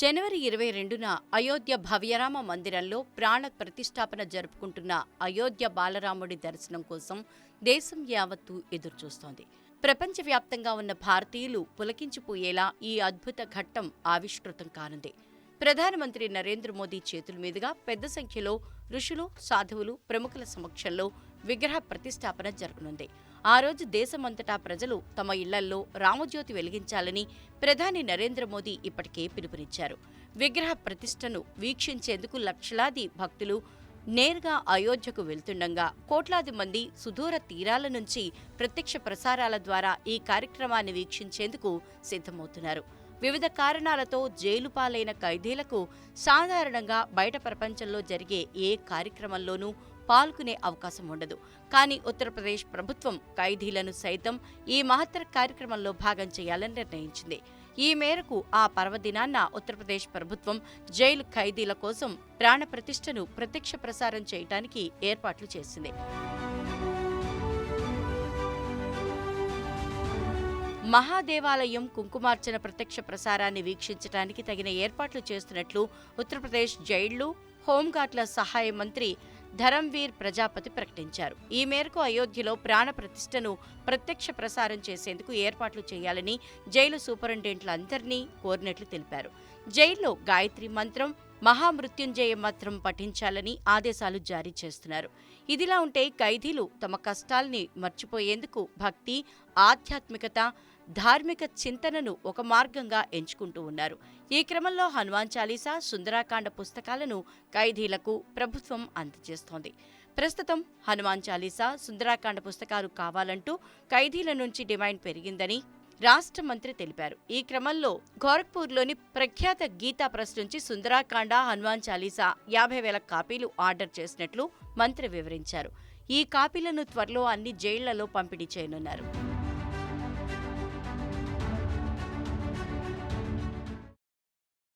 జనవరి ఇరవై రెండున అయోధ్య భవ్యరామ మందిరంలో ప్రాణ ప్రతిష్టాపన జరుపుకుంటున్న అయోధ్య బాలరాముడి దర్శనం కోసం దేశం యావత్తూ ఎదురుచూస్తోంది. ప్రపంచవ్యాప్తంగా ఉన్న భారతీయులు పులకించిపోయేలా ఈ అద్భుత ఘట్టం ఆవిష్కృతం కానుంది. ప్రధానమంత్రి నరేంద్ర మోదీ చేతుల మీదుగా పెద్ద సంఖ్యలో ఋషులు సాధువులు ప్రముఖుల సమక్షంలో విగ్రహ ప్రతిష్టాపన జరగనుంది. ఆ రోజు దేశమంతటా ప్రజలు తమ ఇళ్ళల్లో రామజ్యోతి వెలిగించాలని ప్రధాని నరేంద్ర మోదీ ఇప్పటికే పిలుపునిచ్చారు. విగ్రహ ప్రతిష్టను వీక్షించేందుకు లక్షలాది భక్తులు నేరుగా అయోధ్యకు వెళ్తుండగా కోట్లాది మంది సుదూర తీరాల నుంచి ప్రత్యక్ష ప్రసారాల ద్వారా ఈ కార్యక్రమాన్ని వీక్షించేందుకు సిద్ధమవుతున్నారు. వివిధ కారణాలతో జైలు పాలైన ఖైదీలకు సాధారణంగా బయట ప్రపంచంలో జరిగే ఏ కార్యక్రమంలోనూ పాల్గొనే అవకాశం ఉండదు. కానీ ఉత్తరప్రదేశ్ ప్రభుత్వం ఖైదీలను సైతం ఈ మహత్తర కార్యక్రమంలో భాగం చేయాలని నిర్ణయించింది. ఈ మేరకు ఆ పర్వదినాన్న ఉత్తరప్రదేశ్ ప్రభుత్వం జైలు ఖైదీల కోసం ప్రాణప్రతిష్ఠను ప్రత్యక్ష ప్రసారం చేయడానికి ఏర్పాట్లు చేసింది. మహాదేవాలయం కుంకుమార్చన ప్రత్యక్ష ప్రసారాన్ని వీక్షించడానికి తగిన ఏర్పాట్లు చేస్తున్నట్లు ఉత్తరప్రదేశ్ జైళ్ళు హోంగార్డుల సహాయ మంత్రి ధరంవీర్ ప్రజాపతి ప్రకటించారు. ఈ మేరకు అయోధ్యలో ప్రాణ ప్రతిష్టను ప్రత్యక్ష ప్రసారం చేసేందుకు ఏర్పాట్లు చేయాలని జైలు సూపరింటెండెంట్లందరినీ కోరినట్లు తెలిపారు. జైల్లో గాయత్రి మంత్రం మహామృత్యుంజయ మంత్రం పఠించాలని ఆదేశాలు జారీ చేస్తున్నారు. ఇదిలా ఉంటే ఖైదీలు తమ కష్టాల్ని మర్చిపోయేందుకు భక్తి ఆధ్యాత్మికత ధార్మిక చింతనను ఒక మార్గంగా ఎంచుకుంటూ ఉన్నారు. ఈ క్రమంలో హనుమాన్ చాలీసా సుందరాకాండ పుస్తకాలను ఖైదీలకు ప్రభుత్వం అందజేస్తోంది. ప్రస్తుతం హనుమాన్ చాలీసా సుందరాకాండ పుస్తకాలు కావాలంటూ ఖైదీల నుంచి డిమాండ్ పెరిగిందని రాష్ట్ర మంత్రి తెలిపారు. ఈ క్రమంలో గోరఖ్పూర్లోని ప్రఖ్యాత గీతా ప్రెస్ నుంచి సుందరాకాండ హనుమాన్ చాలీసా యాభై వేల కాపీలు ఆర్డర్ చేసినట్లు మంత్రి వివరించారు. ఈ కాపీలను త్వరలో అన్ని జైళ్ళలో పంపిణీ చేయనున్నారు.